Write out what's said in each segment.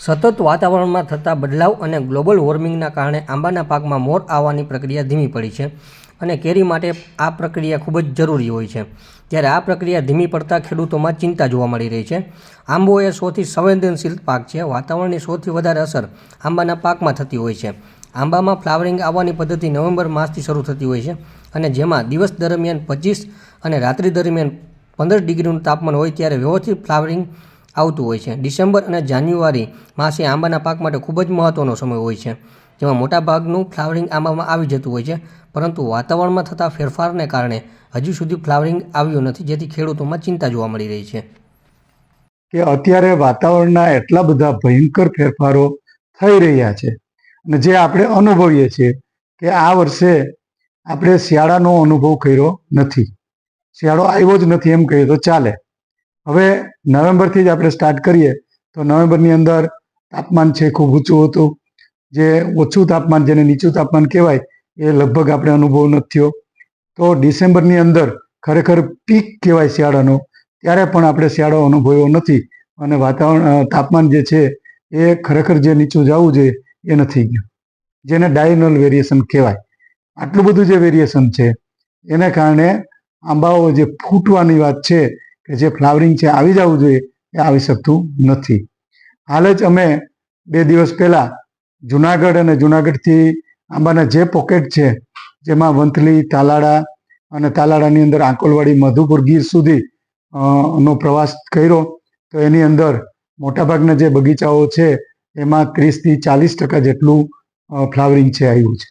સતત વાતાવરણમાં થતા બદલાવ અને ગ્લોબલ વોર્મિંગના કારણે આંબાના પાકમાં મોર આવવાની પ્રક્રિયા ધીમી પડી છે અને કેરી માટે આ પ્રક્રિયા ખૂબ જ જરૂરી હોય છે. ત્યારે આ પ્રક્રિયા ધીમી પડતા ખેડૂતોમાં ચિંતા જોવા મળી રહી છે. આંબો એ સૌથી સંવેદનશીલ પાક છે. વાતાવરણની સૌથી વધારે અસર આંબાના પાકમાં થતી હોય છે. આંબામાં ફ્લાવરિંગ આવવાની પદ્ધતિ નવેમ્બર માસથી શરૂ થતી હોય છે અને જેમાં દિવસ દરમિયાન પચીસ અને રાત્રિ દરમિયાન પંદર ડિગ્રીનું તાપમાન હોય ત્યારે વ્યવસ્થિત ફ્લાવરિંગ આવતું હોય છે. ડિસેમ્બર અને જાન્યુઆરી માસે આંબાના પાક માટે ખૂબ જ મહત્ત્વનો સમય હોય છે, જેમાં મોટાભાગનું ફ્લાવરિંગ આંબામાં આવી જતું હોય છે, પરંતુ વાતાવરણમાં થતા ફેરફારને કારણે હજુ સુધી ફ્લાવરિંગ આવ્યું નથી, જેથી ખેડૂતોમાં ચિંતા જોવા મળી રહી છે. કે અત્યારે વાતાવરણના એટલા બધા ભયંકર ફેરફારો થઈ રહ્યા છે અને જે આપણે અનુભવીએ છીએ કે આ વર્ષે આપણે શિયાળાનો અનુભવ કર્યો નથી. શિયાળો આવ્યો જ નથી એમ કહીએ તો ચાલે. હવે નવેમ્બરથી જ આપણે સ્ટાર્ટ કરીએ, તો નવેમ્બરની અંદર તાપમાન છે ખૂબ ઊંચું હતું. જે ઓછું તાપમાન જેને નીચું તાપમાન કહેવાય, એ લગભગ આપણે અનુભવ નથી થયો. તો ડિસેમ્બરની અંદર ખરેખર પીક કહેવાય શિયાળાનો, ત્યારે પણ આપણે શિયાળો અનુભવ્યો નથી અને વાતાવરણ તાપમાન જે છે એ ખરેખર જે નીચું જવું જોઈએ એ નથી ગયું. જેને ડાયનલ વેરિએશન કહેવાય. આટલું બધું જે વેરિએશન છે, એને કારણે આંબાઓ જે ફૂટવાની વાત છે કે જે ફ્લાવરિંગ છે, આવી જવું જોઈએ, એ આવી શકતું નથી. હાલ જ અમે બે દિવસ પહેલાં જુનાગઢ અને જુનાગઢથી આંબાના જે પોકેટ છે, જેમાં વંથલી તાલાડા અને તાલાડાની અંદર આંકોલવાડી મધુપુર ગીર સુધી નો પ્રવાસ કર્યો, તો એની અંદર મોટાભાગના જે બગીચાઓ છે, એમાં ત્રીસથી ચાલીસ ટકા જેટલું ફ્લાવરિંગ છે, આવ્યું છે.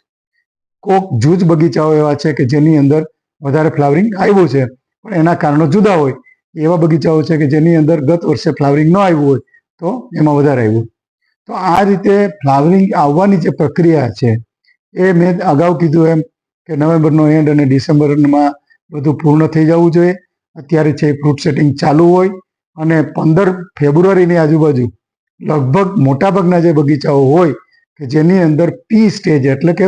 કોક જૂજ બગીચાઓ એવા છે કે જેની અંદર વધારે ફ્લાવરિંગ આવ્યું છે, પણ એના કારણો જુદા હોય. એવા બગીચાઓ છે કે જેની અંદર ગત વર્ષે ફ્લાવરિંગ ન આવ્યું હોય, તો એમાં વધારે આવ્યું. તો આ રીતે ફ્લાવરિંગ આવવાની જે પ્રક્રિયા છે, એ મેં અગાઉ કીધું એમ કે નવેમ્બરનો એન્ડ અને ડિસેમ્બરમાં બધું પૂર્ણ થઈ જવું જોઈએ. અત્યારે છે ફ્રૂટ સેટિંગ ચાલુ હોય અને પંદર ફેબ્રુઆરીની આજુબાજુ લગભગ મોટાભાગના જે બગીચાઓ હોય કે જેની અંદર પી સ્ટેજ એટલે કે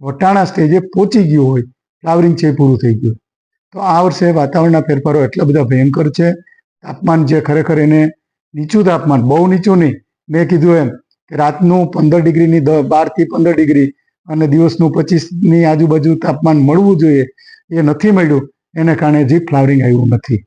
વટાણા સ્ટેજે પહોંચી ગયું હોય ફ્લાવરિંગ છે પૂરું થઈ ગયું. તો આ વર્ષે વાતાવરણના ફેરફારો એટલા બધા ભયંકર છે. તાપમાન જે ખરેખર એને નીચું તાપમાન, બહુ નીચું નહીં. મેં કીધું એમ કે રાતનું પંદર ડિગ્રીની બારથી પંદર ડિગ્રી અને દિવસનું પચીસની આજુબાજુ તાપમાન મળવું જોઈએ એ નથી મળ્યું. એને કારણે જીપ ફ્લાવરિંગ આવ્યું નથી.